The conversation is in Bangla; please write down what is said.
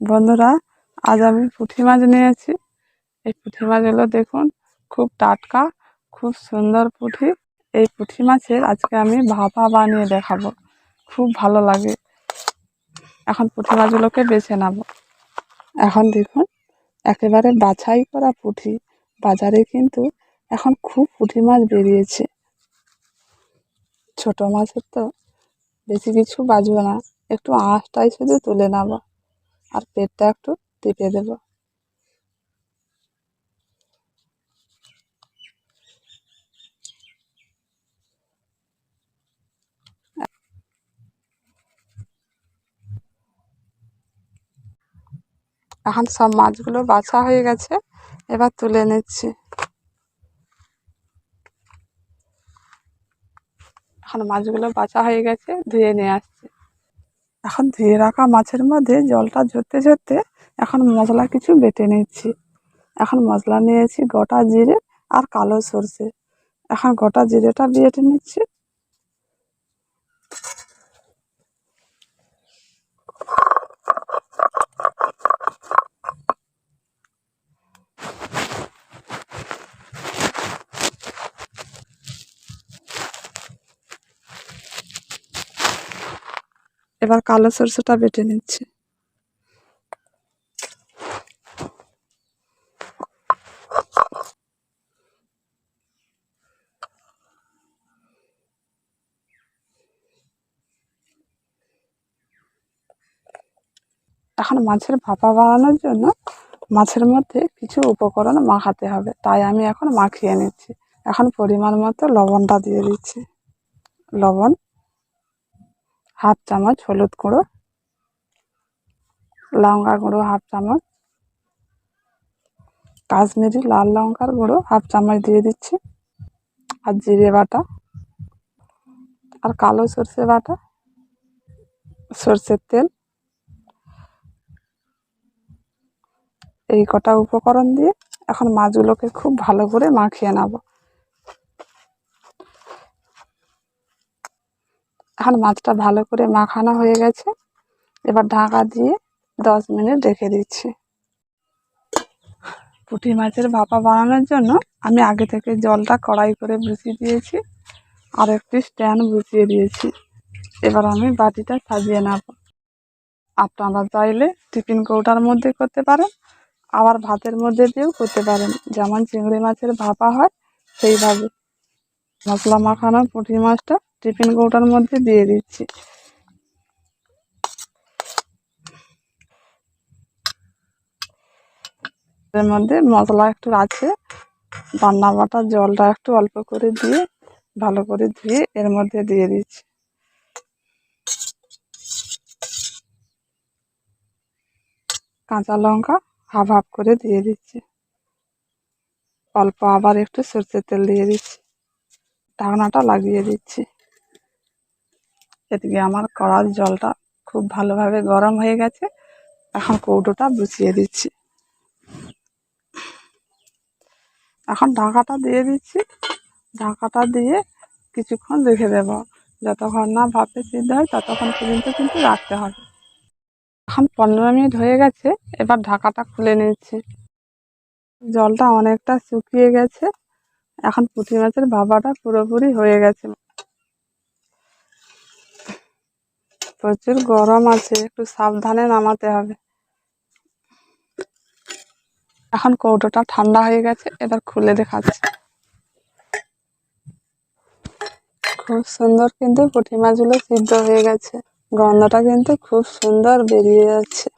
বন্ধুরা, আজ আমি পুঁটি মাছ নিয়েছি এই পুঁটি মাছগুলো দেখুন, খুব টাটকা, খুব সুন্দর পুঁটি এই পুঁটি মাছের আজকে আমি ভাপা বানিয়ে দেখাবো, খুব ভালো লাগে। এখন পুঁটি মাছগুলোকে বেছে নেব। এখন দেখুন, একেবারে বাছাই করা পুঁটি বাজারে কিন্তু এখন খুব পুঁটি মাছ বেরিয়েছে। ছোট মাছের তো বেশি কিছু বাজবে না, একটু আঁশটাই শুধু তুলে নেব। আর পেটটা একটু টিপে দেব এখন সব মাছগুলো বাছা হয়ে গেছে, এবার তুলে নিচ্ছি। এখন মাছগুলো বাছা হয়ে গেছে, ধুয়ে নিয়ে আসছি। এখন ধুয়ে রাখা মাছের মধ্যে জলটা ঝরতে ঝরতে এখন মশলা কিছু বেটে নিচ্ছি। এখন মশলা নিয়েছি গোটা জিরে আর কালো সর্ষে। এখন গোটা জিরেটা বেটে নিচ্ছি। এবার কালো সরষেটা বেটে নিচ্ছি। এখন মাছের ভাপা বানানোর জন্য মাছের মধ্যে কিছু উপকরণ মাখাতে হবে, তাই আমি এখন মাখিয়ে নিচ্ছি। এখন পরিমাণ মতো লবণটা দিয়ে দিচ্ছি। লবণ হাফ চামচ হলুদ গুঁড়ো, লঙ্কা গুঁড়ো হাফ চামচ, কাশ্মীরি লাল লঙ্কার গুঁড়ো হাফ চামচ দিয়ে দিচ্ছি, আর জিরে বাটা, আর কালো সর্ষে বাটা, সর্ষের তেল, এই কটা উপকরণ দিয়ে এখন মাছগুলোকে খুব ভালো করে মাখিয়ে নেব। এখন মাছটা ভালো করে মাখানো হয়ে গেছে। এবার ঢাকা দিয়ে দশ মিনিট রেখে দিচ্ছি। পুঁটি মাছের ভাপা বানানোর জন্য আমি আগে থেকে জলটা কড়াই করে বসিয়ে দিয়েছি আর একটি স্ট্যান্ড বসিয়ে দিয়েছি। এবার আমি বাটিটা সাজিয়ে নেব। আপনারা চাইলে টিফিন কৌটার মধ্যে করতে পারেন, আবার ভাতের মধ্যে দিয়েও করতে পারেন। যেমন চিংড়ি মাছের ভাপা হয়, সেইভাবে। মশলা মাখানো পুঁটি মাছটা টিফিন কৌটার মধ্যে দিয়ে দিচ্ছি। এর মধ্যে মশলা একটু আছে রান্না বাটার জলটা একটু অল্প করে দিয়ে, ভালো করে ধুয়ে এর মধ্যে দিয়ে দিচ্ছি। কাঁচা লঙ্কা হাফ হাফ করে দিয়ে দিচ্ছি। অল্প আবার একটু সরষের তেল দিয়ে দিচ্ছি। ঢাকনাটা লাগিয়ে দিচ্ছি। এদিকে আমার কড়ার জলটা খুব ভালোভাবে গরম হয়ে গেছে। এখন কৌটোটা বসিয়ে দিচ্ছি। এখন ঢাকাটা দিয়ে দিচ্ছি। ঢাকাটা দিয়ে কিছুক্ষণ রেখে দেব। যতক্ষণ না ভাপে সিদ্ধ হয় ততক্ষণ পর্যন্ত কিন্তু রাখতে হবে। এখন পনেরো মিনিট হয়ে গেছে, এবার ঢাকাটা খুলে নিচ্ছি। জলটা অনেকটা শুকিয়ে গেছে। এখন পুঁটি মাছের ভাবাটা পুরোপুরি হয়ে গেছে। প্রচুর গরম আছে, একটু সাবধানে নামাতে হবে। এখন কৌটোটা ঠান্ডা হয়ে গেছে, এবার খুলে দেখাচ্ছে। খুব সুন্দর কিন্তু পুঁটি মাছগুলো সিদ্ধ হয়ে গেছে। গন্ধটা কিন্তু খুব সুন্দর বেরিয়ে যাচ্ছে।